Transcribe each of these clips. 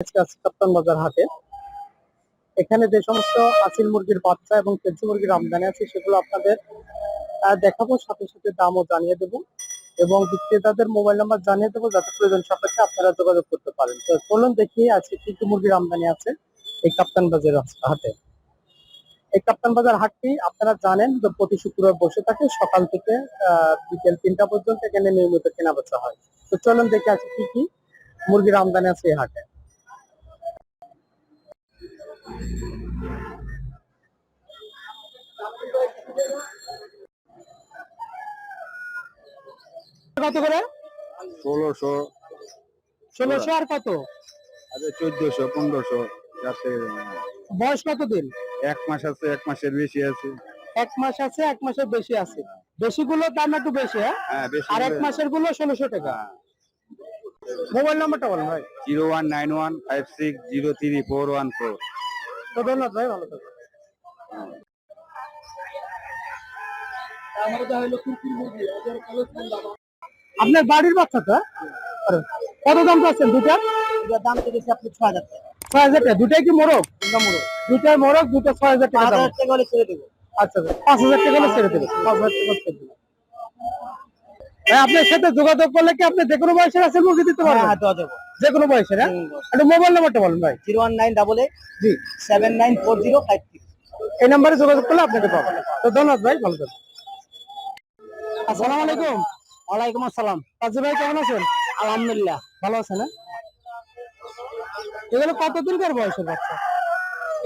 কাপ্তান বাজার হাটে। এখানে যে সমস্ত আসিল মুরগির বাচ্চা এবং কেজি মুরগির আমদানি আছে, সেগুলো আপনাদের দেখাবো, সাথে সাথে দামও জানিয়ে দেবো এবং বিক্রেতাদের মোবাইল নাম্বার জানিয়ে দেবো যাতে প্রয়োজন সাপেক্ষে আপনারা যোগাযোগ করতে পারেন। তো চলুন দেখি আজকে কি কি মুরগির আমদানি আছে এই কাপ্তান বাজার হাটে। এই কাপ্তান বাজার হাটটি আপনারা জানেন যে প্রতি শুক্রবার বসে থাকে, সকাল থেকে বিকেল তিনটা পর্যন্ত এখানে নিয়মিত কেনা বেচা হয়। তো চলুন দেখি আছে কি কি মুরগির আমদানি আছে এই হাটে। কত করে? ষোলোশো। ষোলোশো আর কত? আরে চোদ্দশো পনেরোশো বয়স কত দিন এক মাস আছে এক মাসের বেশি আছে। এক মাস আছে এক মাসের বেশি আছে। বেশিগুলো দাম একটু বেশি হ্যাঁ? হ্যাঁ আর এক মাসেরগুলো ষোলোশো টাকা। মোবাইল নাম্বারটা বলেন ভাই। Zero one nine one five six zero three four one four. তো ধন্যবাদ ভাই ভালো থাকবেন। আপনার বাড়ির বাচ্চা তো? আরে, কত দাম চাচ্ছেন দুটা দাম চেয়েছি আপনি ছয় হাজার টাকা। ছয় হাজার টাকা দুটাই কি মোরগ? মোরগ। দুটাই মোরগ দুটো ছয় হাজার টাকা হলে ছেড়ে দেবো। আচ্ছা আচ্ছা, পাঁচ হাজার টাকা হলে ছেড়ে দেবে। পাঁচ হাজার টাকা ছেড়ে দেবে। আপনার সাথে যোগাযোগ করলে কি আপনি যে কোনো বয়সের আছে মুরগি দিতে পারবেন? হ্যাঁ দেওয়া যাব। যে কোনো বয়সের হ্যাঁ? একটা মোবাইল নাম্বারটা বলেন ভাই। Zero one nine double eight জি। Seven nine four zero five three এই নাম্বারে যোগাযোগ করলে আপনাকে পাবেন। তো ধন্যবাদ ভাই ভালো থাকবেন। আসসালামু আলাইকুম। ওয়ালাইকুম আসসালাম। কাজী ভাই কেমন আছেন? আলহামদুলিল্লাহ ভালো আছেন হ্যাঁ? এগুলো কত দিনকার বয়সের বাচ্চা?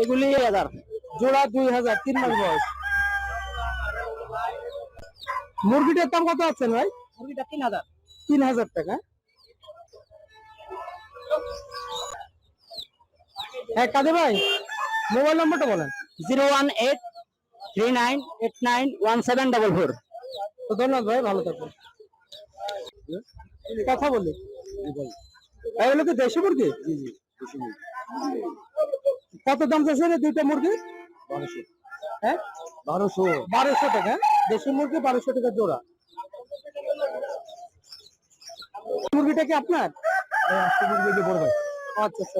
এগুলি হাজার। জোড়া দুই হাজার তিন মাস বয়স। মুরগিটার দাম কত আছেন ভাই? মুরগিটা তিন হাজার। তিন হাজার টাকা? হ্যাঁ কাজী ভাই মোবাইল নাম্বারটা বলেন। Zero one eight three nine eight nine one seven double four. তো ধন্যবাদ ভাই ভালো থাকবেন। কথা বলি। ভাই এগুলো কি দেশি মুরগি? কত দাম চাইছে রে দুইটা মুরগি? বারোশো। হ্যাঁ? বারোশো। বারোশো টাকা। দেশি মুরগি বারোশো টাকা জোড়া। মুরগিটা কি আপনার? আচ্ছা আচ্ছা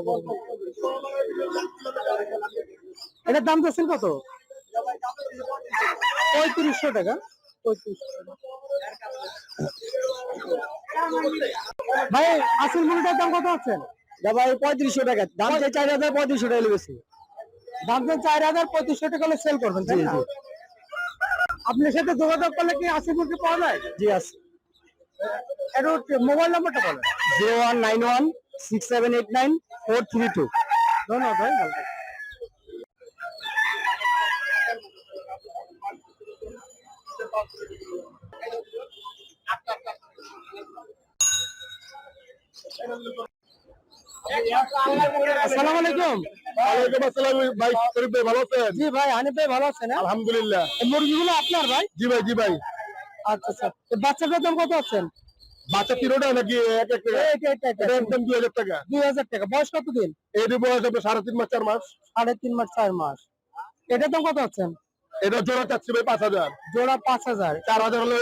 এটার দাম চাচ্ছেন কত? পঁয়ত্রিশশো টাকা। পঁয়ত্রিশশো টাকা। ভাই আসল মুরগিটার দাম কত আছেন ভাই পঁয়ত্রিশশো টাকা। দাম চাই চার হাজার পঁয়ত্রিশশো টাকা লেগেছে দাম তো চার হাজার পঁয়ত্রিশশো টাকা সেল করবেন তাই না? আপনার সাথে যোগাযোগ করলে কি আসল মুরগি পাওয়া যায়? জি আছে। একটু মোবাইল নাম্বারটা বলেন zero one nine one six seven eight nine four three two ধন্যবাদ ভাই ভালো থাকবেন। আসসালামু আলাইকুম। ওয়ালাইকুম আসসালাম ভাই শরীফ ভাই ভালো আছেন? জি ভাই হানিফ ভাই ভালো আছেন হ্যাঁ? আলহামদুলিল্লাহ। এই মুরগিগুলো আপনার ভাই? জি ভাই জি ভাই। আচ্ছা আচ্ছা। বাচ্চাটার দাম কত আছেন বাচ্চা নাকি একদম দুই হাজার টাকা। দুই হাজার টাকা। বয়স কত দিন এই বয়স হবে সাড়ে তিন মাস চার মাস। সাড়ে তিন মাস চার মাস। এটার দাম কত আছেন এটা জোড়া চাচ্ছি ভাই পাঁচ হাজার। জোড়া পাঁচ হাজার। চার হাজার হলে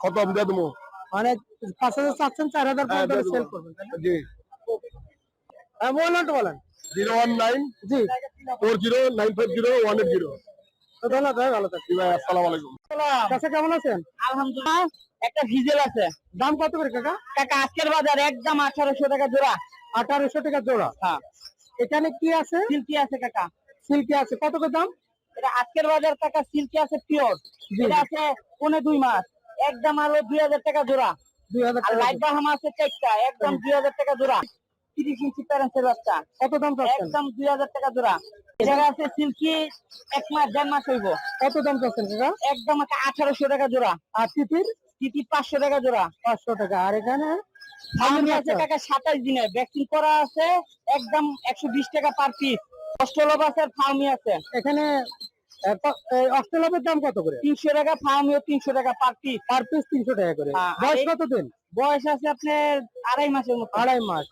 খতম দিয়ে দেবো? মানে পাঁচ হাজার চাচ্ছেন চার হাজার হ্যাঁ, সেল করবেন জি। হ্যাঁ মোবাইল বলেন। জিরো ওয়ান নাইন জি। Four zero nine five zero one eight zero. তো ধন্যবাদ ভাই ভালো থাকবেন। ভাই আসসালামু আলাইকুম। কাছে কেমন আছেন? আলহামদুলিল্লাহ। একটা ভিজেল আছে। দাম কত করে কাকা? টাকা আজকের বাজার একদম আঠারোশো টাকা জোড়া। আঠারোশো টাকা জোড়া। হ্যাঁ। এখানে কি আছে? সিল্কি আছে কাকা। সিল্কি আছে। কত করে দাম? এটা আজকের বাজার টাকা সিল্কি আছে পিওর। এটা আছে পনেরো দুই মাস। একদম আলো দুই হাজার টাকা জোড়া। দুই হাজার আর লাইট বাহামা আছে চারটা। একদম দুই হাজার টাকা জোড়া। তিরিশ ইঞ্চি প্যারেন্সের বাচ্চা। কত দাম চাচ্ছেন? একদম দুই হাজার টাকা জোড়া। এটা আছে সিল্কি এক মাস দেড় মাস হইব। কত দাম চাচ্ছেন কাকা একদম আঠারোশো টাকা জোড়া। আর তিতির তিতি পাঁচশো টাকা জোড়া। পাঁচশো টাকা। আর এখানে? আমি আছে টাকা সাতাশ দিনে ভ্যাকসিন করা আছে একদম একশো বিশ টাকা পার পিস অস্ট্রেলব আছে আর ফার্মি আছে। এখানে অস্ট্রেলিয়ার দাম কত করে? তিনশো টাকা ফার্মিও তিনশো টাকা পার পিস পার পিস তিনশো টাকা করে। হ্যাঁ, বয়স এই- কত দিন বয়স আছে আপনার আড়াই মাসের মতো। আড়াই মাস।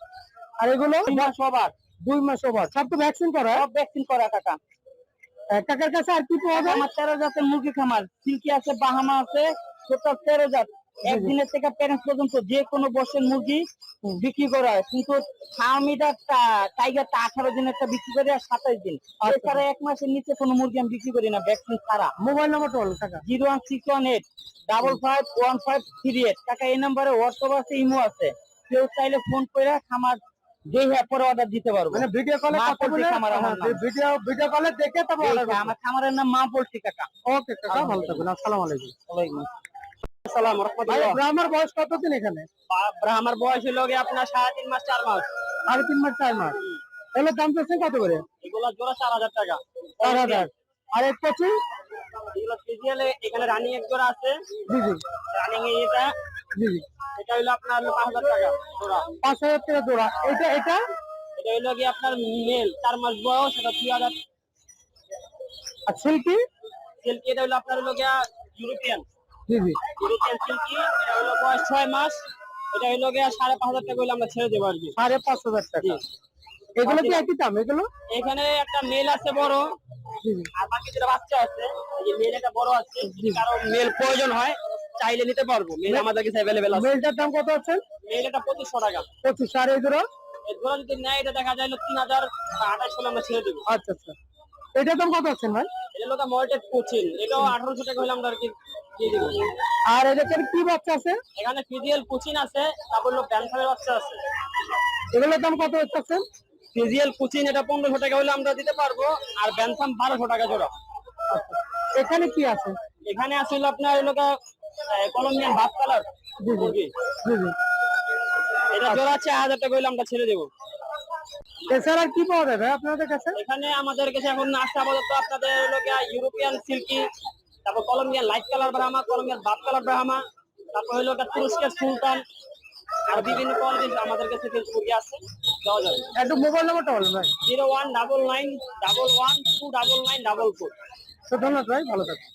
আর এগুলো সবার দুই মাস ওভার। সব তো ভ্যাকসিন করা? সব ভ্যাকসিন করা আহ, কাকার কাছে আর কি পাওয়া যায়? আমার তেরো জাতের মুরগি খামার। সিল্কি আছে বাহামা আছে ছোট তেরো জাত। একদিনের থেকে প্যারেন্টস পর্যন্ত যে কোনো বসের মুরগি বিক্রি করা হয়। কিন্তু ফার্মিটা টাইগারটা আঠারো দিনেরটা বিক্রি করে আর সাতাইশ দিন। এছাড়া এক মাসের নিচে কোনো মুরগি আমি বিক্রি করি না ভ্যাকসিন ছাড়া। মোবাইল নাম্বারটা বলেন টাকা zero one six one eight double five one five three eight. টাকা এই নাম্বারে হোয়াটসঅ্যাপ আছে ইমো আছে। কেউ চাইলে ফোন করে খামার দেখে পরে অর্ডার দিতে পারব। মানে ভিডিও কলে কথা বলে। ভিডিও ভিডিও কলে দেখে তারপর অর্ডার আমার খামারের নাম মা বলছি কাকা। ওকে কাকা ভালো থাকবেন আসসালামু আলাইকুম। ওয়ালাইকুম আসসালাম রহমতুল্লাহ। ব্রাহ্মার বয়স কতদিন এখানে? আমার বয়স হলো গিয়ে আপনার সাড়ে তিন মাস চার মাস। সাড়ে তিন মাস চার মাস। তাহলে দাম চাচ্ছেন কত করে? এগুলো জোড়া চার হাজার টাকা। চার হাজার। আর এক কচি? এগুলো এখানে রানিং এক জোড়া আছে। জি জি। রানিং এটা। জি জি। এটা হলো আপনার পাঁচ হাজার টাকা জোড়া। পাঁচ হাজার টাকা জোড়া। এটা এটা? এটা হলো গিয়ে আপনার মেল মাস বয়স এটা হাজার। আর সিল্কি সিল্কি এটা হলো আপনার হলো ইউরোপিয়ান জি জি। ইউরোপিয়ান সিল্কি এটা হলো বয়স মাস। এটা হলো সাড়ে পাঁচ হাজার টাকা আমরা ছেড়ে দেবো আর কি। সাড়ে পাঁচ হাজার টাকা। এগুলো কি একই দাম? এগুলো? এখানে একটা মেল আছে বড় আর বাকি যেটা বাচ্চা আছে। এই যে মেল একটা বড় আছে যদি কারও মেল প্রয়োজন হয় চাইলে নিতে পারব। মেল আমাদের কাছে অ্যাভেলেবেল আছে। মেলটার দাম কত আছে? মেল এটা পঁচিশশো টাকা। পঁচিশ। আর এগুলো এই জোড়া যদি নেয় এটা দেখা যায় তিন হাজার আঠাশ হলে আমরা ছেড়ে দেবো। আচ্ছা আচ্ছা। এটার দাম কত আছেন ভাই? এটা লোক মল্টেড কোচিন এটাও আঠারোশো টাকা হলে আমরা আর কি আর এটার কি বাচ্চা আছে? এখানে ফিজিয়াল কোচিন আছে তারপর লোক ব্যানসারের বাচ্চা আছে। এগুলোর দাম কত হচ্ছে? ফিজিয়াল কোচিন এটা পনেরোশো টাকা হলে আমরা দিতে পারব আর ব্যানসাম বারোশো টাকা জোড়া। এখানে কি আছে? এখানে আসলে আপনার হলো কলম্বিয়ান ভাত কালার এটা জোড়া আছে হাজার টাকা হলে আমরা ছেড়ে দেবো। এছাড়া কি পাওয়া যাবে আপনাদের কাছে? এখানে আমাদের কাছে এখন আসতে আপাতত আপনাদের গিয়া ইউরোপিয়ান সিল্কি তারপর Colombian light colour Brahma Colombian বাপ কালার ব্রাহ্মা তারপর হলো তুরস্কের সুলতান আর বিভিন্ন কোয়ালিটির আমাদের কাছে মুরগি আছে। একটু মোবাইল নাম্বারটা বলেন ভাই। Zero one double nine double one two double nine double four. ধন্যবাদ ভাই ভালো থাকবেন।